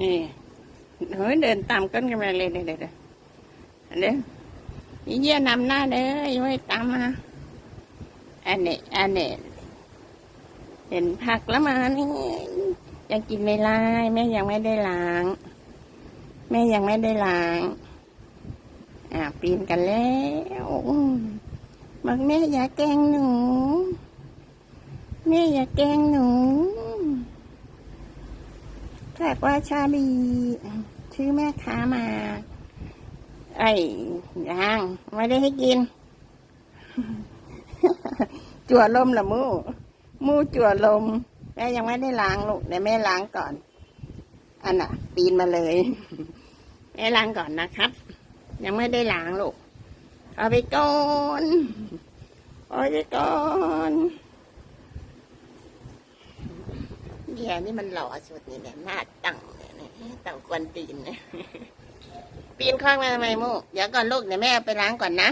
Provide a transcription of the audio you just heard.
นี่เฮ้ยเดินตามก้นกันมาเลยเดี๋ยวเดี๋ยวเดี๋ยวเดี๋ยวอีเยี่ยนำหน้าเด้อไว้ตามมาอันนี้อันนี้เห็นผักแล้วมานี่ยังกินไม่ได้แม่ยังไม่ได้ล้าง แม่ยังไม่ได้ล้าง อ่าปีนกันแล้วบอกแม่อย่าแกล้งหนู แม่อย่าแกล้งหนู แขกว่าชาลีชื่อแม่ค้ามา ไอ้ยังไม่ได้ให้กิน จั่วลมละมูมูจั่วลมแม่ยังไม่ได้ล้างลูกเดี๋ยวแม่ล้างก่อน อันน่ะ ปีนมาเลยแม่ล้างก่อนนะครับ ยังไม่ได้ล้างลูกเอาไปก่อนเอาไปก่อน เดี๋ยวนี่มันหล่อสุดนี่เนี่ยหน้าตั้งเนี่ยนต่ากวนตีนนะปีนข้างมาทำไมมุกเดี๋ยวก่อนลูกเดี๋ยวแม่ไปล้างก่อนนะ